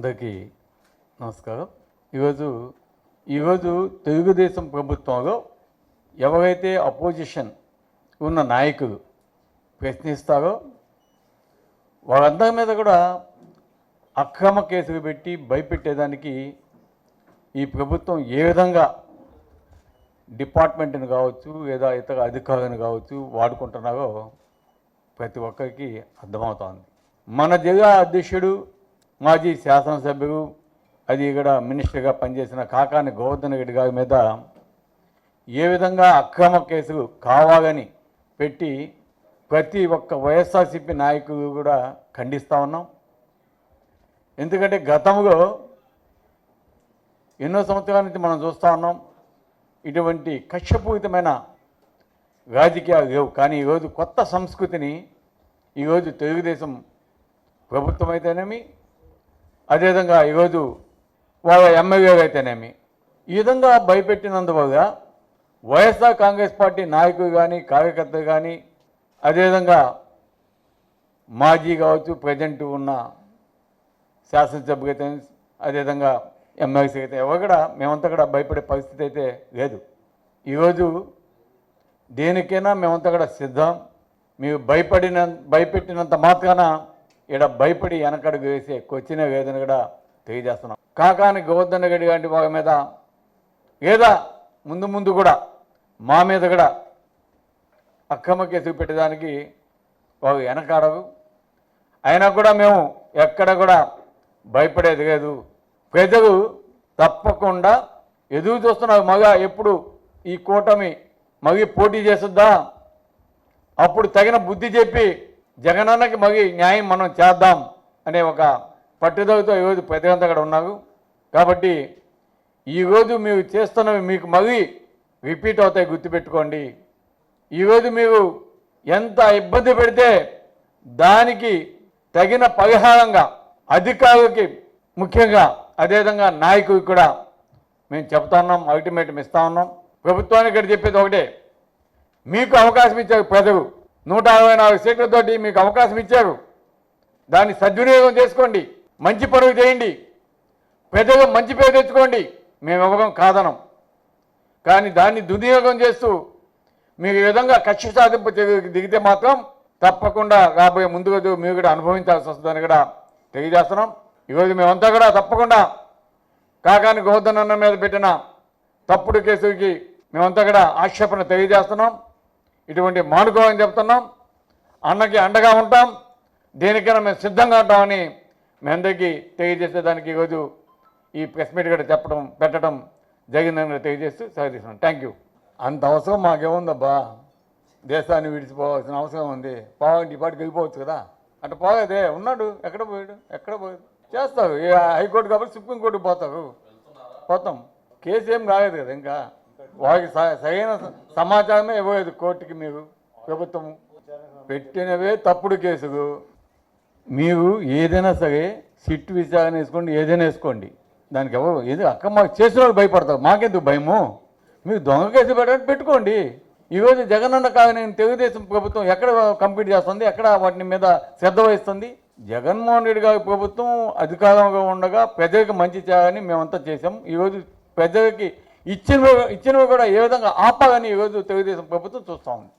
అందరికీ నమస్కారం. ఈరోజు ఈరోజు తెలుగుదేశం ప్రభుత్వంలో ఎవరైతే అపోజిషన్ ఉన్న నాయకులు ప్రశ్నిస్తారో వాళ్ళందరి మీద కూడా అక్రమ కేసులు పెట్టి భయపెట్టేదానికి ఈ ప్రభుత్వం ఏ విధంగా డిపార్ట్మెంట్ని కావచ్చు లేదా ఇతర అధికారులను కావచ్చు వాడుకుంటున్నారో ప్రతి ఒక్కరికి అర్థమవుతోంది. మన జిల్లా అధ్యక్షుడు మాజీ శాసనసభ్యుడు అది ఇక్కడ మినిస్టర్గా పనిచేసిన కాకాని గోవర్ధన్ రెడ్డి గారి మీద ఏ విధంగా అక్రమ కేసులు కావాలని పెట్టి ప్రతి ఒక్క వైఎస్ఆర్సీపీ నాయకులు కూడా ఖండిస్తూ ఉన్నాం. ఎందుకంటే గతంలో ఎన్నో సంవత్సరాల నుంచి మనం చూస్తూ ఉన్నాం ఇటువంటి కక్షపూరితమైన రాజకీయాలు లేవు. కానీ ఈరోజు కొత్త సంస్కృతిని ఈరోజు తెలుగుదేశం ప్రభుత్వం అయితేనేమి అదేవిధంగా ఈరోజు వాళ్ళ ఎమ్మెల్యే అయితేనేమి ఈ విధంగా భయపెట్టినందువల్ల వైఎస్ఆర్ కాంగ్రెస్ పార్టీ నాయకులు కానీ కార్యకర్తలు కానీ అదేవిధంగా మాజీ కావచ్చు ప్రజెంట్ ఉన్న శాసనసభ్యులు అయితే అదేవిధంగా ఎమ్మెల్సీ అయితే ఎవరు కూడా మేమంతా కూడా భయపడే పరిస్థితి అయితే లేదు. ఈరోజు దేనికైనా మేమంతా కూడా సిద్ధం. మీరు భయపడిన భయపెట్టినంత మాత్రాన ఇక్కడ భయపడి వెనకడుగు వేసే కొచ్చిన వేదన కూడా తెలియజేస్తున్నాం. కాకాని గోవర్ధన గడి గారి వాళ్ళ మీద లేదా ముందు ముందు కూడా మా మీద కూడా అక్రమ కేసులు పెట్టడానికి వాళ్ళు వెనకాడరు. అయినా కూడా మేము ఎక్కడ కూడా భయపడేది లేదు. ప్రజలు తప్పకుండా ఎదురు చూస్తున్నారు. మగ ఎప్పుడు ఈ కూటమి మగి పోటీ చేస్తుందా? అప్పుడు తగిన బుద్ధి చెప్పి జగనన్నకి మగి న్యాయం మనం చేద్దాం అనే ఒక పట్టుదలతో ఈరోజు ప్రజలంతా అక్కడ ఉన్నారు. కాబట్టి ఈరోజు మీరు చేస్తున్నవి మీకు మగి రిపీట్ అవుతాయి గుర్తుపెట్టుకోండి. ఈరోజు మీరు ఎంత ఇబ్బంది పెడితే దానికి తగిన పరిహారంగా అధికారులకి ముఖ్యంగా అదేవిధంగా నాయకుడికి కూడా మేము చెప్తా ఉన్నాం అల్టిమేటం ఇస్తా ఉన్నాం. ప్రభుత్వానికి ఇక్కడ చెప్పేది ఒకటే మీకు అవకాశం ఇచ్చారు ప్రజలు. నూట అరవై నాలుగు సీట్లతోటి మీకు అవకాశం ఇచ్చారు. దాన్ని సద్వినియోగం చేసుకోండి. మంచి పనులు చేయండి. ప్రజలు మంచి పేరు తెచ్చుకోండి. మేము ఇవ్వడం కాదనం. కానీ దాన్ని దుర్వినియోగం చేస్తూ మీరు ఈ విధంగా కక్ష సాధింపు దిగితే మాత్రం తప్పకుండా రాబోయే ముందు రోజు మీరు కూడా అనుభవించాల్సి వస్తుందని కూడా తెలియజేస్తున్నాం. ఈరోజు మేమంతా కూడా తప్పకుండా కాకాని గోవర్ధన్ అన్న మీద పెట్టిన తప్పుడు కేసుకి మేమంతా కూడా ఆక్షేపణ తెలియజేస్తున్నాం. ఇటువంటి మానుకోవని చెప్తున్నాం. అన్నకి అండగా ఉంటాం. దేనికైనా మేము సిద్ధంగా ఉంటామని మీ అందరికీ తెలియజేసేదానికి ఈరోజు ఈ ప్రెస్ మీట్ కూడా చెప్పడం పెట్టడం జరిగిందని తెలియజేస్తూ సహకరిస్తున్నాం థ్యాంక్ యూ అంత అవసరం మాకేముందబ్బా? దేశాన్ని విడిచిపోవాల్సిన అవసరం ఉంది. పావంటి ఇప్పటికి వెళ్ళిపోవచ్చు కదా? అటు పోలేదే ఉన్నాడు. ఎక్కడ పోయాడు? ఎక్కడ పోయాడు? చేస్తారు హైకోర్టు కాబట్టి సుప్రీంకోర్టుకు పోతారు పోతాం. కేసు ఏం కాలేదు కదా ఇంకా? వారికి స- సరైన సమాచారమే ఇవ్వలేదు కోర్టుకి మీరు. ప్రభుత్వం పెట్టినవే తప్పుడు కేసులు. మీరు ఏదైనా సరే సిట్ విచారణ వేసుకోండి ఏదైనా వేసుకోండి. దానికి ఎవరు ఏదో అక్క మాకు చేసిన వాళ్ళు భయపడతారు. మాకెందుకు భయము? మీరు దొంగ కేసు పెట్టండి పెట్టుకోండి. ఈరోజు జగనన్న కాదని తెలుగుదేశం ప్రభుత్వం ఎక్కడ కంప్లీట్ చేస్తుంది ఎక్కడ వాటి మీద శ్రద్ధ వహిస్తుంది? జగన్మోహన్ రెడ్డి గారి ప్రభుత్వం అధికారంలో ఉండగా ప్రజలకు మంచి చేయాలని మేమంతా చేసాం ఈరోజు ప్రజలకి ఇచ్చినవి ఇచ్చినవి కూడా ఏ విధంగా ఆపాలని ఈరోజు తెలుగుదేశం ప్రభుత్వం చూస్తూ ఉంది.